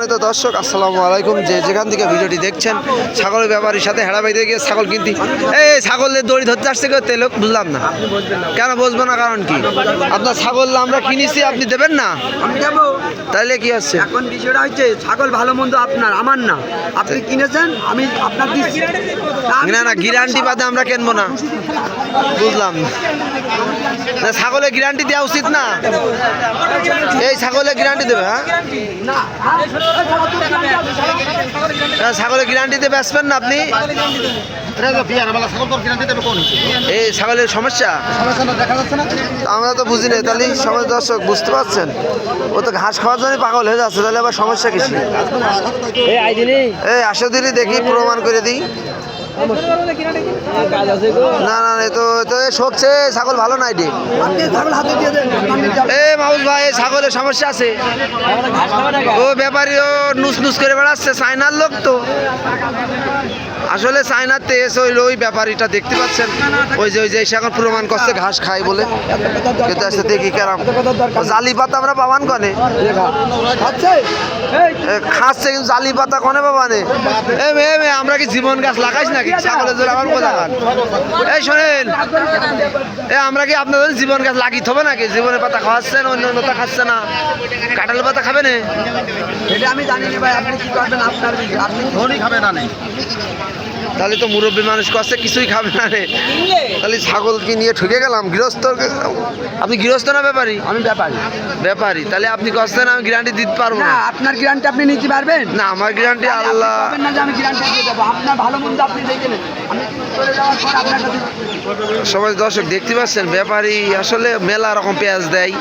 সম্মানিত দর্শক আসসালামু আলাইকুম। যে যেখান থেকে ভিডিওটি দেখছেন ছাগলের ব্যাপারীর সাথে হেড়া বাইতে গিয়ে ছাগল কিনতে। এই ছাগলের দড়ি ধরতে আসছে কেউ? তেল বুঝলাম না। কেন বসবো না কারণ কি? আপনার ছাগল আমরা কিনেছি আপনি দেবেন না? আমি দেবো। তাইলে কি হচ্ছে? এখন বিষয়টা হচ্ছে ছাগল ভালো মন্দ আপনার আমার না। আপনি কিনেছেন আমি আপনার দিচ্ছি। না না গ্যারান্টি বাদে আমরা কিনবো না। বুঝলাম। না ছাগলের গ্যারান্টি দেওয়া উচিত না? এই ছাগলের গ্যারান্টি দেবে হ্যাঁ? ছাগলের গ্যারান্টিতে বেচবেন না আপনি? এই ছাগলের সমস্যা? আমরা তো বুঝি না তাহলে সমাজ দর্শক বুঝতে পারছেন। ও তো ঘাস খাওয়ার জন্য পাগল হয়ে যাচ্ছে তাহলে আবার সমস্যা কিছু এই আসো দিনই দেখি প্রমাণ করে দিই। না না তো তো ছাগল ভালো ভাই ছাগলের সমস্যা আছে। ও ব্যাপারী ও নুস নুস করে বেড়াচ্ছে চায়নার লোক তো। আসলে চায়নার তেজ ওই ওই ব্যাপারীটা, দেখতে পাচ্ছেন? ওই যে ওই যে এসে এখন প্রমাণ করছে, ঘাস খায় বলে। কিন্তু আসতে দেখি কেরাম। জালি পাতা আমরা পাবান কনে? খাচ্ছে কিন্তু জালি পাতা কনে পাবানে? এ মে মে আমরা কি জীবন গাছ লাগাইছ নাকি? ছাগলের জন্য আমার এই শোনেন, এ, আমরা কি আপনাদের জীবন গাছ লাগিয়ে হবে নাকি? জীবনের পাতা খাওয়াচ্ছেন, অন্য অন্য পাতা খাচ্ছে না? কাঁঠাল পাতা খাবে না এটা আমি জানি না ভাই, আপনি কি করবেন? আপনার আপনি ধনী খাবেন না তাহলে তো মুরব্বী মানুষ করছে কিছুই খাবে না রে। তাহলে ছাগল কি নিয়ে ঠকে গেলাম? গৃহস্থ আপনি গৃহস্থ না ব্যাপারী? আমি ব্যাপারী। ব্যাপারী। তাহলে আপনি করছেন আমি গ্যারান্টি দিতে পারব না আপনার গ্যারান্টি আপনি নিতে পারবেন? না আমার গ্যারান্টি আল্লাহ পাবেন না যে আমি গ্যারান্টি দিয়ে দেবো। আপনার ভালো মন্দ আপনি দেখে আমি চলে যাওয়ার পর আপনার সবাই দর্শক দেখতে পাচ্ছেন ব্যাপারী আসলে মেলা রকম পেঁয়াজ দেয়।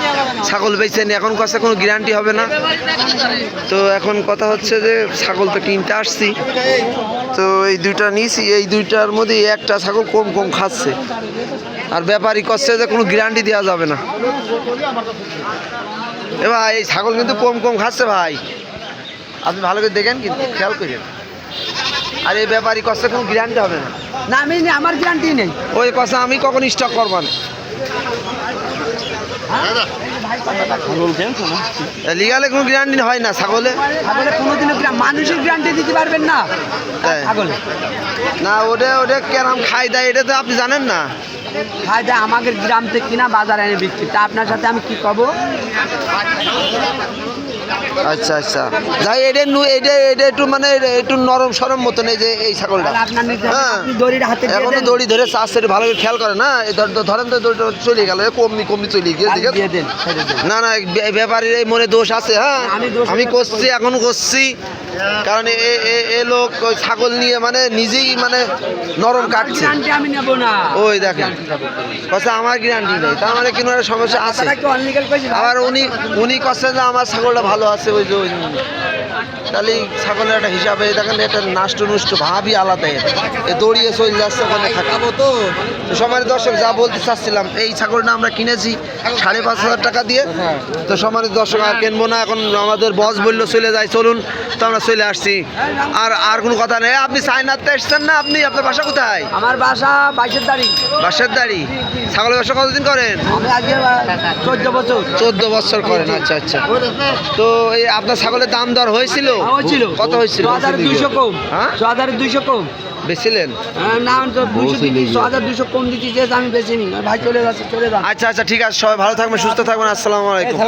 ছাগল বেচেন এখন কাছে কোনো গ্যারান্টি হবে না। তো এখন কথা হচ্ছে যে ছাগল তো কিনতে আসছি। তো এই দুইটা নিয়েছি এই দুইটার মধ্যে একটা ছাগল কম কম খাচ্ছে। আর ব্যাপারী করছে যে কোনো গ্যারান্টি দেওয়া যাবে না। এ ভাই এই ছাগল কিন্তু কম কম খাচ্ছে ভাই। আপনি ভালো করে দেখেন কিন্তু খেয়াল করেন। আর এই ব্যাপারী করছে কোনো গ্যারান্টি হবে না। না আমি আমার গ্যারান্টি নেই। ওই কথা আমি কখন স্টক করবান লিগালে কোনো গ্যারান্টি হয় না ছাগলে। ছাগলে কোনোদিনও মানুষের গ্যারান্টি দিতে পারবেন না? ছাগলে। না ওটা ওটা কেরাম খাই দেয় এটা তো আপনি জানেন না। খাই দেয় আমাদের গ্রাম থেকে কিনা বাজারে এনে বিক্রি। তা আপনার সাথে আমি কি কব? আচ্ছা আচ্ছা। যাই এটা নু- এটা এটা একটু মানে একটু নরম সরম মতন এই যে এই ছাগলটা। হ্যাঁ। এখনও। দড়ি ধরে চাষ সেটা ভালো করে খেয়াল করে না। ধরেন তো দড়িটা চলে গেল কমনি কমনি চলে গিয়ে না না ব্যাপারীর এই মনে দোষ আছে হ্যাঁ? আমি করছি এখনও করছি। কারণ এ লোক ওই ছাগল নিয়ে মানে নিজেই মানে নরম কাটছে। আমি নেব না। ওই দেখেন। কথা আমার গ্যারান্টি নেই। তার মানে কোনো একটা সমস্যা আছে। আবার উনি উনি করছেন যে আমার ছাগলটা ভালো আছে ওই যে তাহলে ছাগলের একটা হিসাবে দেখেন, এটা নাষ্ট নুষ্ট, ভাবই আলাদা এ দৌড়িয়ে চলে যাচ্ছে ওখানে খাটাবো তো। সমাজ দর্শক যা বলতে চাচ্ছিলাম এই ছাগলটা আমরা কিনেছি সাড়ে পাঁচ হাজার টাকা দিয়ে। তো সমাজের দর্শক আর কিনবো না এখন আমাদের বস বলল চলে যায় চলুন তো আমরা চলে আসছি। আর আর কোনো কথা নেই আপনি চায়নাতে এসছেন না আপনি? আপনার বাসা কোথায়? আমার বাসা বাইশের তারিখ বাসার দাড়ি? ছাগলের ব্যবসা কতদিন করেন? চোদ্দ বছর। চোদ্দ বছর করেন আচ্ছা আচ্ছা। তো এই আপনার ছাগলের দাম দর হয়েছিল? হয়েছিল। কত হয়েছিল? হাজার দুইশো কম। হ্যাঁ? হাজার দুইশো কম। বেছিলেন হ্যাঁ, না তো দুইশো হাজার দুইশো কম। দিচ্ছি যে আমি বেঁচে নি ভাই চলে যাচ্ছে, চলে যা আচ্ছা আচ্ছা ঠিক আছে, সবাই ভালো থাকবেন, সুস্থ থাকবেন, আসসালামু আলাইকুম।